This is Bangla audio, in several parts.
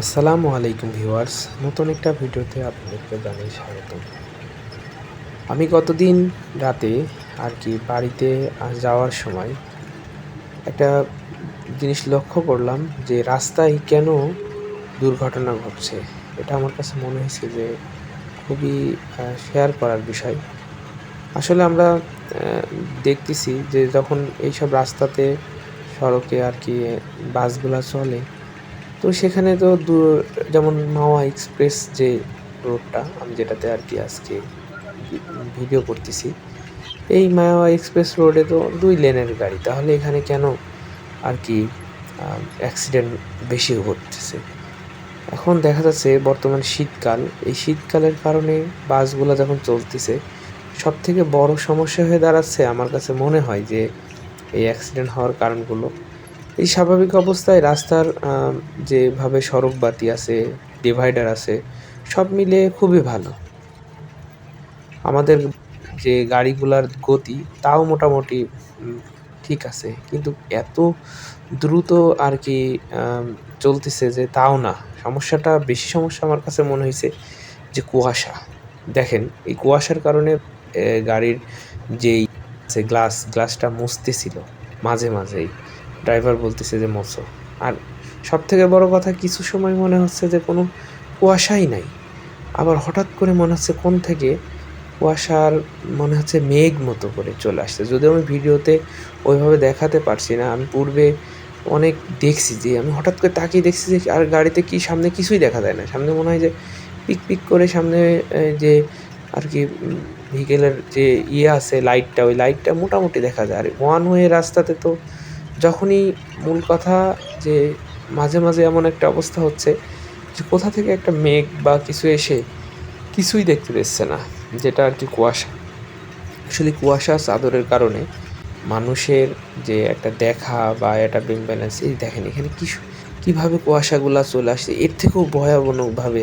আসসালামু আলাইকুম ভিউয়ার্স, নতুন একটা ভিডিওতে আপনাদেরকে জানাই স্বাগত আমি গতদিন রাতে আর কি বাড়িতে যাওয়ার সময় একটা জিনিস লক্ষ্য করলাম যে রাস্তায় কেন দুর্ঘটনা ঘটছে। এটা আমার কাছে মনে হয়েছে যে খুবই শেয়ার করার বিষয়। আসলে আমরা দেখতেছি যে যখন এইসব রাস্তাতে সড়কে আর কি বাসগুলা চলে তো সেখানে তো যেমন মাওয়া এক্সপ্রেস যে রোডটা, আমি যেটাতে আর কি আজকে ভিডিও করতেছি, এই মাওয়া এক্সপ্রেস রোডে তো দুই লেনের গাড়ি, তাহলে এখানে কেন আর কি অ্যাক্সিডেন্ট বেশি ঘটতেছে? এখন দেখা যাচ্ছে বর্তমান শীতকাল, এই শীতকালের কারণে বাসগুলো যখন চলতেছে সব থেকে বড় সমস্যা হয়ে দাঁড়াচ্ছে আমার কাছে মনে হয় যে এই অ্যাক্সিডেন্ট হওয়ার কারণগুলো। এই স্বাভাবিক অবস্থায় রাস্তার যেভাবে সড়ক বাতি আছে ডিভাইডার আছে, সব মিলে খুবই ভালো। আমাদের যে গাড়িগুলার গতি, তাও মোটামুটি ঠিক আছে। কিন্তু এত দ্রুত আর কি চলতেছে যে তাও না। সমস্যাটা, বেশি সমস্যা আমার কাছে মনে হয়েছে যে কুয়াশা। দেখেন, এই কুয়াশার কারণে গাড়ির যেই গ্লাস, গ্লাসটা মুছতেছিল, মাঝে মাঝেই। ড্রাইভার বলতেছে যে, মোছো। আর সব থেকে বড় কথা, কিছু সময় মনে হচ্ছে যে, কোনো কুয়াশাই নাই। আবার হঠাৎ করে মনে হচ্ছে কোন থেকে কুয়াশার, মনে হচ্ছে মেঘ মতো করে চলে আসছে। যদিও আমি ভিডিওতে ওইভাবে দেখাতে পারছি না, আমি পূর্বে অনেক দেখছি যে, আমি হঠাৎ করে তাকিয়ে দেখছি যে, আর গাড়িতে কি সামনে কিছুই দেখা যায় না। সামনে মনে হয় যে, পিক পিক করে সামনে যে, আর কি ভিকেলের যে ইয়ে আছে লাইটটা ওই লাইটটা মোটামুটি দেখা যায়। আর ওয়ান ওয়ে রাস্তাতে তো যখনই মূল কথা যে মাঝে মাঝে এমন একটা অবস্থা হচ্ছে যে কোথা থেকে একটা মেঘ বা কিছু এসে কিছুই দেখতে দিচ্ছে না, যেটা আর কি কুয়াশা। আসলে কুয়াশা চাদরের কারণে মানুষের যে একটা দেখা বা একটা ব্যালেন্স, এই দেখেন এখানে কি কীভাবে কুয়াশাগুলা চলে আসছে, এর থেকেও ভয়াবহভাবে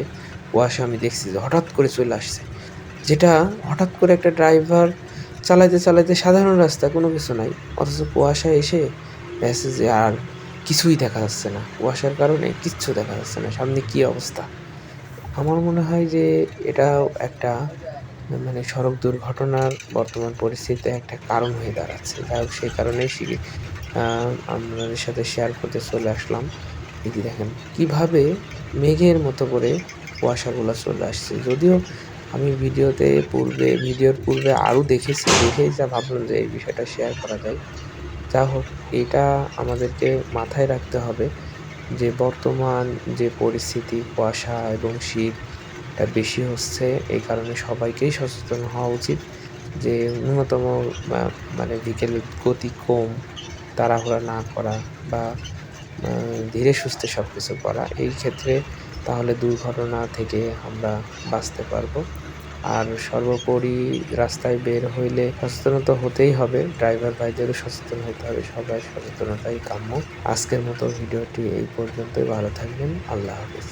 কুয়াশা আমি দেখছি যে হঠাৎ করে চলে আসছে। যেটা হঠাৎ করে একটা ড্রাইভার চালাইতে চালাইতে সাধারণ রাস্তা কোনো কিছু নাই, অথচ কুয়াশা এসে যে আর কিছুই দেখা যাচ্ছে না। কুয়াশার কারণে কিচ্ছু দেখা যাচ্ছে না। সামনে কী অবস্থা? আমার মনে হয় যে এটাও একটা মানে সড়ক দুর্ঘটনার বর্তমান পরিস্থিতিতে একটা কারণ হয়ে দাঁড়াচ্ছে। যাই হোক, সেই কারণেই শিখি আপনাদের সাথে শেয়ার করতে চলে আসলাম। যে দেখেন, কীভাবে মেঘের মতো করে কুয়াশাগুলো চলে আসছে। যদিও আমি ভিডিওতে পূর্বে, ভিডিওর পূর্বে আরও দেখেছি, দেখেই যা ভাবলাম যে এই বিষয়টা শেয়ার করা যায়। যা হোক, এটা আমাদেরকে মাথায় রাখতে হবে যে বর্তমান যে পরিস্থিতি, কুয়াশা এবং শীত, এটা বেশি হচ্ছে এই কারণে সবাইকেই সচেতন হওয়া উচিত যে ন্যূনতম মানে বিকেলের গতি কম, তাড়াহুড়া না করা বা ধীরে সুস্থে সব কিছু করা, এই ক্ষেত্রে তাহলে দুর্ঘটনা থেকে আমরা বাঁচতে পারব। আর সর্বোপরি রাস্তায় বের হইলে সচেতনতা হতেই হবে ড্রাইভার ভাইদেরও সচেতন হতে হবে সবাই সচেতনতাই কাম্য। আজকের মতো ভিডিওটি এই পর্যন্তই, ভালো থাকবেন, আল্লাহ হাফিজ।